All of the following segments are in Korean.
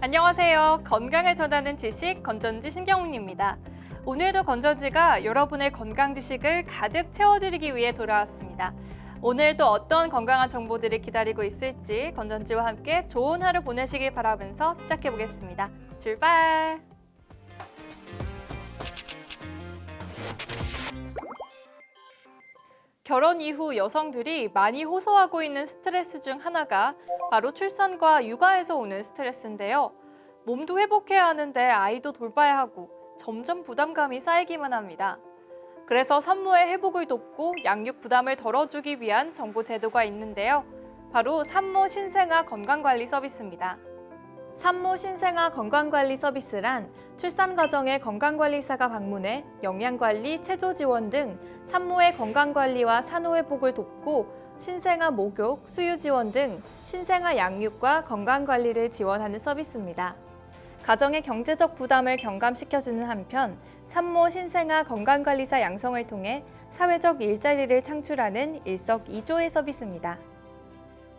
안녕하세요. 건강을 전하는 지식 건전지 신경훈입니다. 오늘도 건전지가 여러분의 건강 지식을 가득 채워드리기 위해 돌아왔습니다. 오늘도 어떤 건강한 정보들이 기다리고 있을지 건전지와 함께 좋은 하루 보내시길 바라면서 시작해 보겠습니다. 출발! 결혼 이후 여성들이 많이 호소하고 있는 스트레스 중 하나가 바로 출산과 육아에서 오는 스트레스인데요. 몸도 회복해야 하는데 아이도 돌봐야 하고 점점 부담감이 쌓이기만 합니다. 그래서 산모의 회복을 돕고 양육 부담을 덜어주기 위한 정보 제도가 있는데요. 바로 산모 신생아 건강관리 서비스입니다. 산모 신생아 건강관리 서비스란 출산 과정에 건강관리사가 방문해 영양관리, 체조 지원 등 산모의 건강관리와 산후회복을 돕고 신생아 목욕, 수유 지원 등 신생아 양육과 건강관리를 지원하는 서비스입니다. 가정의 경제적 부담을 경감시켜주는 한편 산모 신생아 건강관리사 양성을 통해 사회적 일자리를 창출하는 일석이조의 서비스입니다.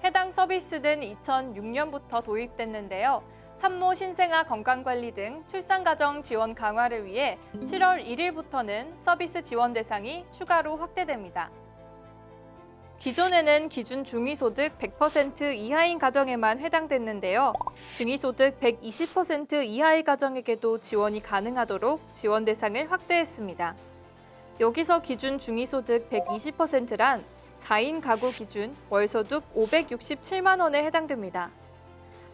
해당 서비스는 2006년부터 도입됐는데요. 산모 신생아 건강관리 등 출산가정 지원 강화를 위해 7월 1일부터는 서비스 지원 대상이 추가로 확대됩니다. 기존에는 기준 중위소득 100% 이하인 가정에만 해당됐는데요. 중위소득 120% 이하의 가정에게도 지원이 가능하도록 지원 대상을 확대했습니다. 여기서 기준 중위소득 120%란 4인 가구 기준 월소득 567만 원에 해당됩니다.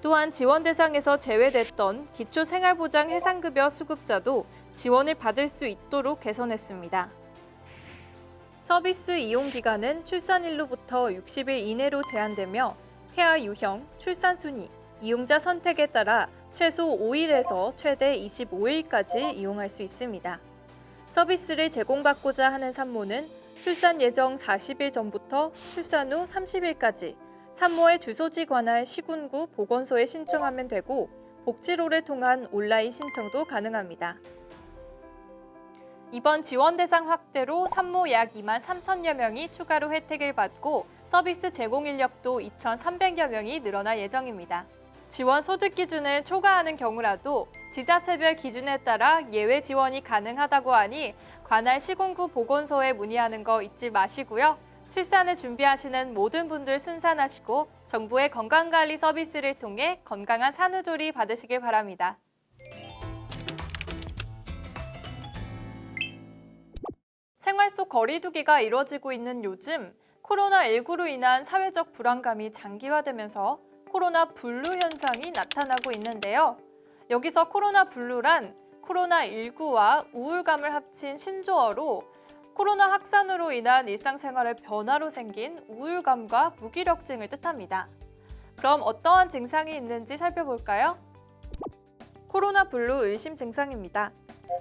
또한 지원 대상에서 제외됐던 기초생활보장 해상급여 수급자도 지원을 받을 수 있도록 개선했습니다. 서비스 이용 기간은 출산일로부터 60일 이내로 제한되며 태아 유형, 출산 순위, 이용자 선택에 따라 최소 5일에서 최대 25일까지 이용할 수 있습니다. 서비스를 제공받고자 하는 산모는 출산 예정 40일 전부터 출산 후 30일까지 산모의 주소지 관할 시군구 보건소에 신청하면 되고 복지로를 통한 온라인 신청도 가능합니다. 이번 지원 대상 확대로 산모 약 2만 3천여 명이 추가로 혜택을 받고 서비스 제공 인력도 2,300여 명이 늘어날 예정입니다. 지원 소득 기준을 초과하는 경우라도 지자체별 기준에 따라 예외 지원이 가능하다고 하니 관할 시군구 보건소에 문의하는 거 잊지 마시고요. 출산을 준비하시는 모든 분들 순산하시고 정부의 건강관리 서비스를 통해 건강한 산후조리 받으시길 바랍니다. 생활 속 거리두기가 이루어지고 있는 요즘 코로나19로 인한 사회적 불안감이 장기화되면서 코로나 블루 현상이 나타나고 있는데요. 여기서 코로나 블루란 코로나19와 우울감을 합친 신조어로 코로나 확산으로 인한 일상생활의 변화로 생긴 우울감과 무기력증을 뜻합니다. 그럼 어떠한 증상이 있는지 살펴볼까요? 코로나 블루 의심 증상입니다.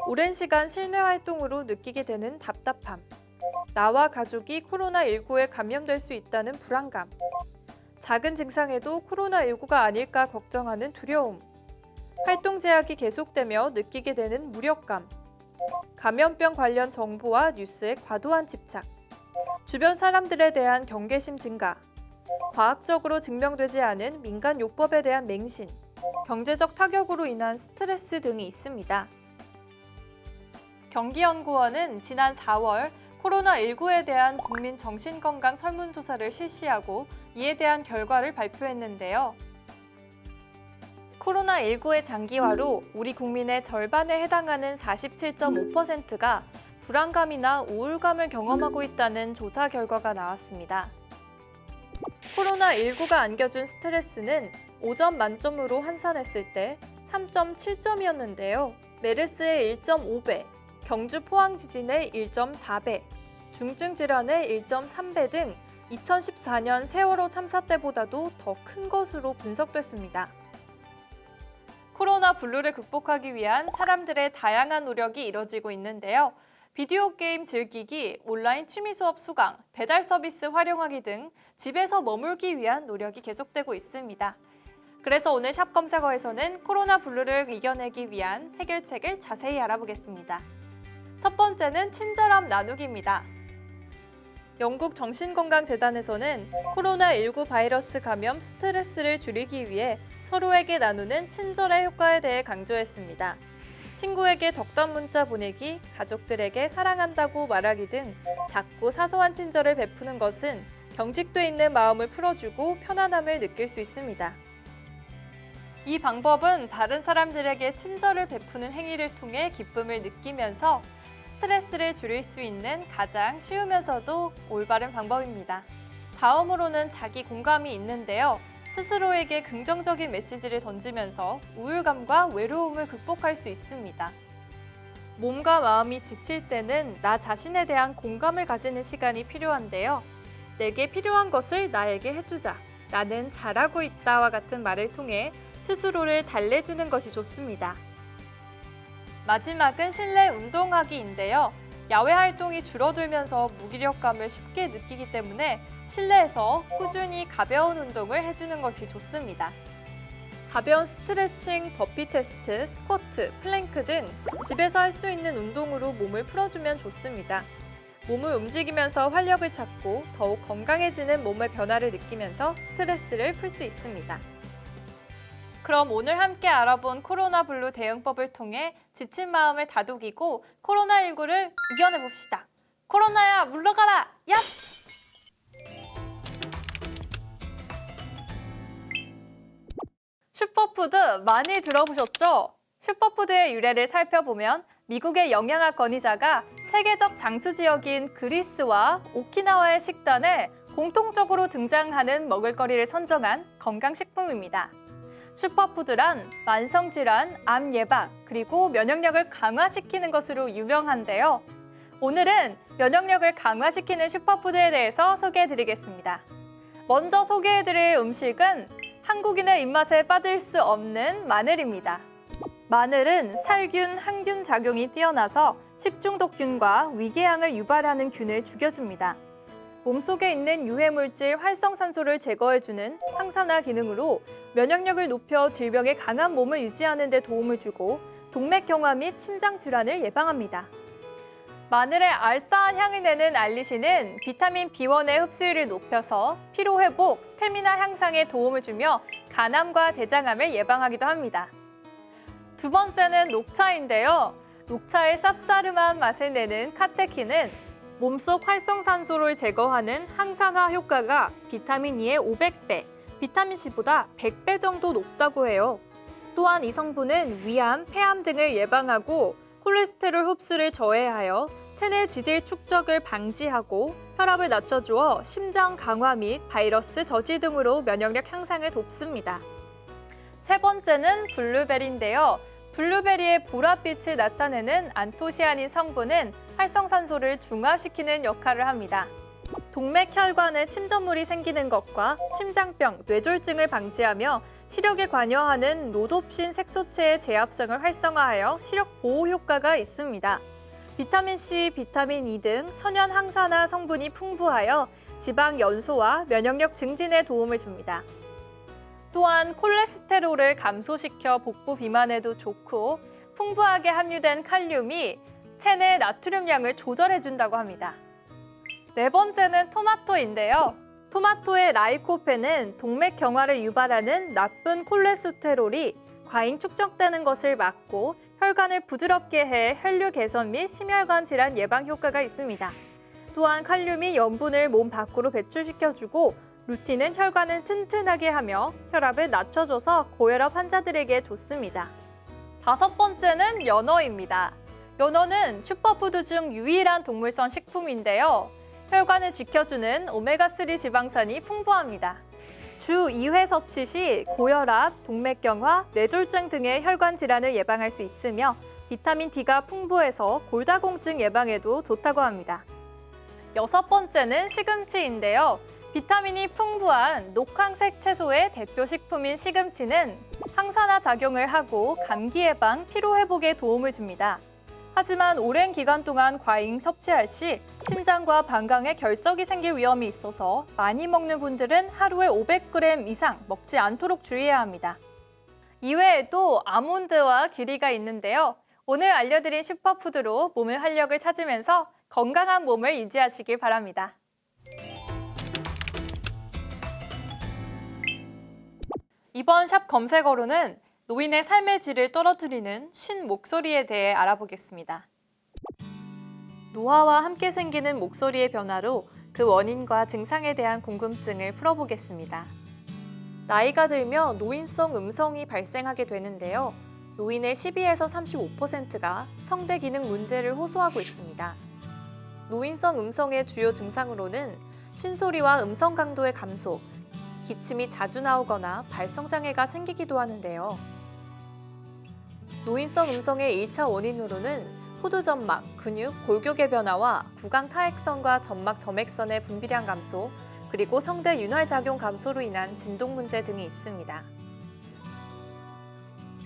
오랜 시간 실내 활동으로 느끼게 되는 답답함. 나와 가족이 코로나19에 감염될 수 있다는 불안감. 작은 증상에도 코로나19가 아닐까 걱정하는 두려움. 활동 제약이 계속되며 느끼게 되는 무력감. 감염병 관련 정보와 뉴스에 과도한 집착. 주변 사람들에 대한 경계심 증가. 과학적으로 증명되지 않은 민간 요법에 대한 맹신. 경제적 타격으로 인한 스트레스 등이 있습니다. 경기연구원은 지난 4월 코로나19에 대한 국민 정신건강 설문조사를 실시하고 이에 대한 결과를 발표했는데요. 코로나19의 장기화로 우리 국민의 절반에 해당하는 47.5%가 불안감이나 우울감을 경험하고 있다는 조사 결과가 나왔습니다. 코로나19가 안겨준 스트레스는 5점 만점으로 환산했을 때 3.7점이었는데요. 메르스의 1.5배, 경주 포항 지진의 1.4배, 중증 질환의 1.3배 등 2014년 세월호 참사 때보다도 더 큰 것으로 분석됐습니다. 코로나 블루를 극복하기 위한 사람들의 다양한 노력이 이뤄지고 있는데요. 비디오 게임 즐기기, 온라인 취미 수업 수강, 배달 서비스 활용하기 등 집에서 머물기 위한 노력이 계속되고 있습니다. 그래서 오늘 샵 검색어에서는 코로나 블루를 이겨내기 위한 해결책을 자세히 알아보겠습니다. 첫 번째는 친절함 나누기입니다. 영국 정신건강재단에서는 코로나19 바이러스 감염 스트레스를 줄이기 위해 서로에게 나누는 친절의 효과에 대해 강조했습니다. 친구에게 덕담 문자 보내기, 가족들에게 사랑한다고 말하기 등 작고 사소한 친절을 베푸는 것은 경직돼 있는 마음을 풀어주고 편안함을 느낄 수 있습니다. 이 방법은 다른 사람들에게 친절을 베푸는 행위를 통해 기쁨을 느끼면서 스트레스를 줄일 수 있는 가장 쉬우면서도 올바른 방법입니다. 다음으로는 자기 공감이 있는데요. 스스로에게 긍정적인 메시지를 던지면서 우울감과 외로움을 극복할 수 있습니다. 몸과 마음이 지칠 때는 나 자신에 대한 공감을 가지는 시간이 필요한데요. 내게 필요한 것을 나에게 해주자. 나는 잘하고 있다와 같은 말을 통해 스스로를 달래주는 것이 좋습니다. 마지막은 실내 운동하기인데요. 야외 활동이 줄어들면서 무기력감을 쉽게 느끼기 때문에 실내에서 꾸준히 가벼운 운동을 해주는 것이 좋습니다. 가벼운 스트레칭, 버피 테스트, 스쿼트, 플랭크 등 집에서 할 수 있는 운동으로 몸을 풀어주면 좋습니다. 몸을 움직이면서 활력을 찾고 더욱 건강해지는 몸의 변화를 느끼면서 스트레스를 풀 수 있습니다. 그럼 오늘 함께 알아본 코로나 블루 대응법을 통해 지친 마음을 다독이고 코로나19를 이겨내 봅시다. 코로나야 물러가라. 얍! 슈퍼푸드 많이 들어보셨죠? 슈퍼푸드의 유래를 살펴보면 미국의 영양학 권위자가 세계적 장수 지역인 그리스와 오키나와의 식단에 공통적으로 등장하는 먹을거리를 선정한 건강식품입니다. 슈퍼푸드란 만성질환, 암 예방, 그리고 면역력을 강화시키는 것으로 유명한데요. 오늘은 면역력을 강화시키는 슈퍼푸드에 대해서 소개해 드리겠습니다. 먼저 소개해 드릴 음식은 한국인의 입맛에 빠질 수 없는 마늘입니다. 마늘은 살균, 항균 작용이 뛰어나서 식중독균과 위궤양을 유발하는 균을 죽여줍니다. 몸속에 있는 유해물질 활성산소를 제거해주는 항산화 기능으로 면역력을 높여 질병에 강한 몸을 유지하는 데 도움을 주고 동맥 경화 및 심장 질환을 예방합니다. 마늘의 알싸한 향이 내는 알리신은 비타민 B1의 흡수율을 높여서 피로 회복, 스태미나 향상에 도움을 주며 간암과 대장암을 예방하기도 합니다. 두 번째는 녹차인데요. 녹차의 쌉싸름한 맛을 내는 카테킨은 몸속 활성산소를 제거하는 항산화 효과가 비타민 E의 500배, 비타민 C보다 100배 정도 높다고 해요. 또한 이 성분은 위암, 폐암 등을 예방하고 콜레스테롤 흡수를 저해하여 체내 지질 축적을 방지하고 혈압을 낮춰주어 심장 강화 및 바이러스 저지 등으로 면역력 향상을 돕습니다. 세 번째는 블루베리인데요. 블루베리의 보랏빛을 나타내는 안토시아닌 성분은 활성산소를 중화시키는 역할을 합니다. 동맥혈관에 침전물이 생기는 것과 심장병, 뇌졸중을 방지하며 시력에 관여하는 노놉신 색소체의 제압성을 활성화하여 시력 보호 효과가 있습니다. 비타민 C, 비타민 E 등 천연 항산화 성분이 풍부하여 지방 연소와 면역력 증진에 도움을 줍니다. 또한 콜레스테롤을 감소시켜 복부 비만에도 좋고 풍부하게 함유된 칼륨이 체내 나트륨 양을 조절해 준다고 합니다. 네 번째는 토마토인데요. 토마토의 라이코펜은 동맥 경화를 유발하는 나쁜 콜레스테롤이 과잉 축적되는 것을 막고 혈관을 부드럽게 해 혈류 개선 및 심혈관 질환 예방 효과가 있습니다. 또한 칼륨이 염분을 몸 밖으로 배출시켜주고 루틴은 혈관을 튼튼하게 하며 혈압을 낮춰줘서 고혈압 환자들에게 좋습니다. 다섯 번째는 연어입니다. 연어는 슈퍼푸드 중 유일한 동물성 식품인데요. 혈관을 지켜주는 오메가3 지방산이 풍부합니다. 주 2회 섭취 시 고혈압, 동맥경화, 뇌졸중 등의 혈관 질환을 예방할 수 있으며 비타민 D가 풍부해서 골다공증 예방에도 좋다고 합니다. 여섯 번째는 시금치인데요. 비타민이 풍부한 녹황색 채소의 대표 식품인 시금치는 항산화 작용을 하고 감기 예방, 피로 회복에 도움을 줍니다. 하지만 오랜 기간 동안 과잉 섭취할 시 신장과 방광에 결석이 생길 위험이 있어서 많이 먹는 분들은 하루에 500g 이상 먹지 않도록 주의해야 합니다. 이외에도 아몬드와 귀리가 있는데요. 오늘 알려드린 슈퍼푸드로 몸의 활력을 찾으면서 건강한 몸을 유지하시길 바랍니다. 이번 샵 검색어로는 노인의 삶의 질을 떨어뜨리는 쉰 목소리에 대해 알아보겠습니다. 노화와 함께 생기는 목소리의 변화로 그 원인과 증상에 대한 궁금증을 풀어보겠습니다. 나이가 들면 노인성 음성이 발생하게 되는데요. 노인의 12에서 35%가 성대 기능 문제를 호소하고 있습니다. 노인성 음성의 주요 증상으로는 신소리와 음성 강도의 감소, 기침이 자주 나오거나 발성 장애가 생기기도 하는데요. 노인성 음성의 1차 원인으로는 호두 점막, 근육, 골격의 변화와 구강 타액선과 점막 점액선의 분비량 감소, 그리고 성대 윤활 작용 감소로 인한 진동 문제 등이 있습니다.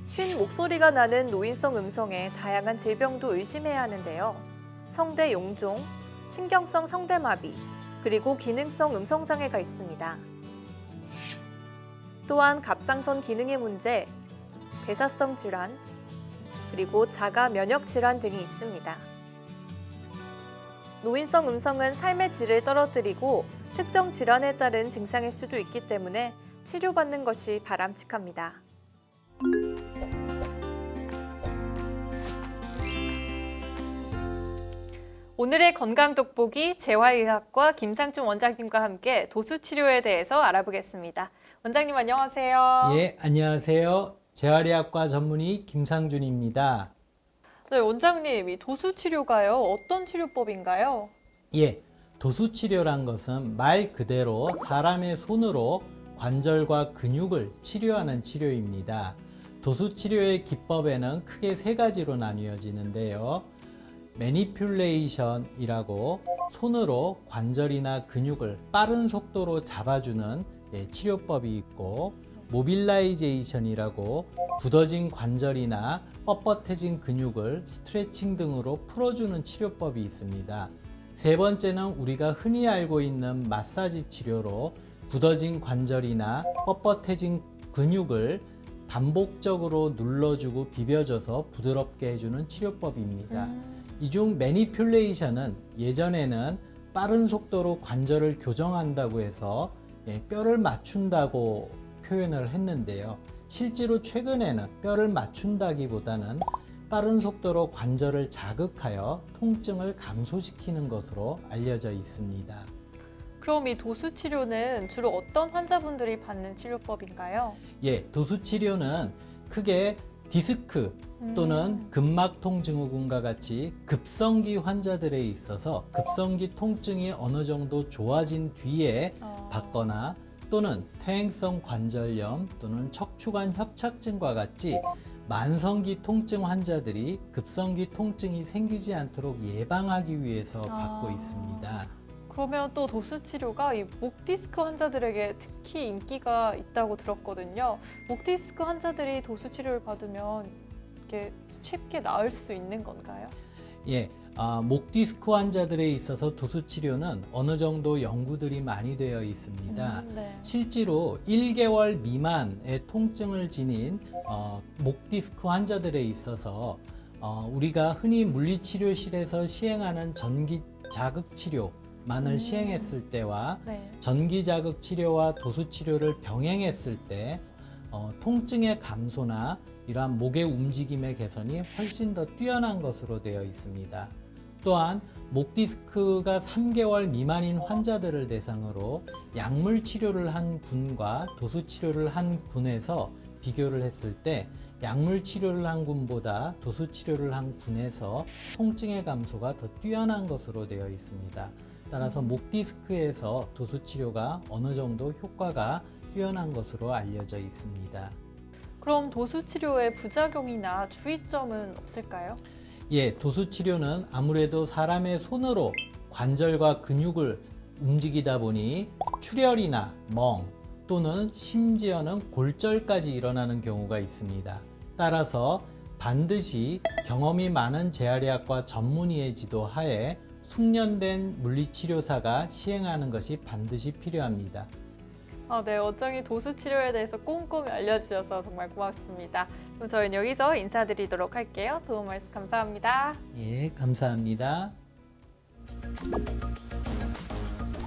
쉰 목소리가 나는 노인성 음성에 다양한 질병도 의심해야 하는데요. 성대 용종, 신경성 성대마비, 그리고 기능성 음성 장애가 있습니다. 또한 갑상선 기능의 문제, 대사성 질환, 그리고 자가 면역 질환 등이 있습니다. 노인성 음성은 삶의 질을 떨어뜨리고 특정 질환에 따른 증상일 수도 있기 때문에 치료받는 것이 바람직합니다. 오늘의 건강 돋보기 재활의학과 김상중 원장님과 함께 도수 치료에 대해서 알아보겠습니다. 원장님 안녕하세요. 예, 안녕하세요. 재활의학과 전문의 김상준입니다. 네, 원장님, 이 도수 치료가요. 어떤 치료법인가요? 예, 도수 치료란 것은 말 그대로 사람의 손으로 관절과 근육을 치료하는 치료입니다. 도수 치료의 기법에는 크게 세 가지로 나뉘어지는데요. 매니퓰레이션이라고 손으로 관절이나 근육을 빠른 속도로 잡아주는 예, 치료법이 있고 모빌라이제이션이라고 굳어진 관절이나 뻣뻣해진 근육을 스트레칭 등으로 풀어주는 치료법이 있습니다. 세 번째는 우리가 흔히 알고 있는 마사지 치료로 굳어진 관절이나 뻣뻣해진 근육을 반복적으로 눌러주고 비벼줘서 부드럽게 해주는 치료법입니다. 음, 이중 매니퓰레이션은 예전에는 빠른 속도로 관절을 교정한다고 해서 예, 뼈를 맞춘다고 표현을 했는데요. 실제로 최근에는 뼈를 맞춘다기보다는 빠른 속도로 관절을 자극하여 통증을 감소시키는 것으로 알려져 있습니다. 그럼 이 도수 치료는 주로 어떤 환자분들이 받는 치료법인가요? 예, 도수 치료는 크게 디스크 또는 음, 근막통 증후군과 같이 급성기 환자들에 있어서 급성기 통증이 어느 정도 좋아진 뒤에 어, 받거나 또는 퇴행성 관절염 또는 척추관 협착증과 같이 만성기 통증 환자들이 급성기 통증이 생기지 않도록 예방하기 위해서 받고 아. 있습니다. 그러면 또 도수 치료가 이 목 디스크 환자들에게 특히 인기가 있다고 들었거든요. 목 디스크 환자들이 도수 치료를 받으면 이게 쉽게 나을 수 있는 건가요? 예, 아, 목 디스크 환자들에 있어서 도수 치료는 어느 정도 연구들이 많이 되어 있습니다. 음, 네. 실제로 1개월 미만의 통증을 지닌 어, 목 디스크 환자들에 있어서 어, 우리가 흔히 물리치료실에서 시행하는 전기 자극 치료 만을 음. 시행했을 때와 네. 전기 자극 치료와 도수 치료를 병행했을 때 어, 통증의 감소나 이러한 목의 움직임의 개선이 훨씬 더 뛰어난 것으로 되어 있습니다. 또한 목 디스크가 3개월 미만인 환자들을 대상으로 약물 치료를 한 군과 도수 치료를 한 군에서 비교를 했을 때 약물 치료를 한 군보다 도수 치료를 한 군에서 통증의 감소가 더 뛰어난 것으로 되어 있습니다. 따라서 목 디스크에서 도수 치료가 어느 정도 효과가 뛰어난 것으로 알려져 있습니다. 그럼 도수 치료의 부작용이나 주의점은 없을까요? 예, 도수 치료는 아무래도 사람의 손으로 관절과 근육을 움직이다 보니 출혈이나 멍 또는 심지어는 골절까지 일어나는 경우가 있습니다. 따라서 반드시 경험이 많은 재활의학과 전문의의 지도 하에 숙련된 물리치료사가 시행하는 것이 반드시 필요합니다. 아, 네, 원장이 도수 치료에 대해서 꼼꼼히 알려주셔서 정말 고맙습니다. 그럼 저희는 여기서 인사드리도록 할게요. 도움 말씀 감사합니다. 예, 감사합니다.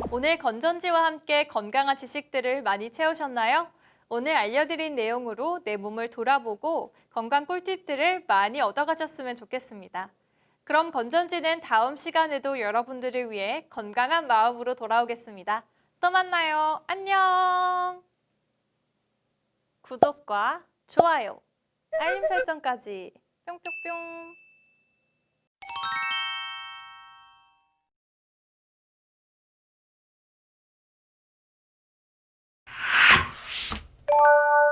오늘 건전지와 함께 건강한 지식들을 많이 채우셨나요? 오늘 알려드린 내용으로 내 몸을 돌아보고 건강 꿀팁들을 많이 얻어가셨으면 좋겠습니다. 그럼 건전지는 다음 시간에도 여러분들을 위해 건강한 마음으로 돌아오겠습니다. 또 만나요. 안녕. 구독과 좋아요, 알림 설정까지 뿅뿅뿅. you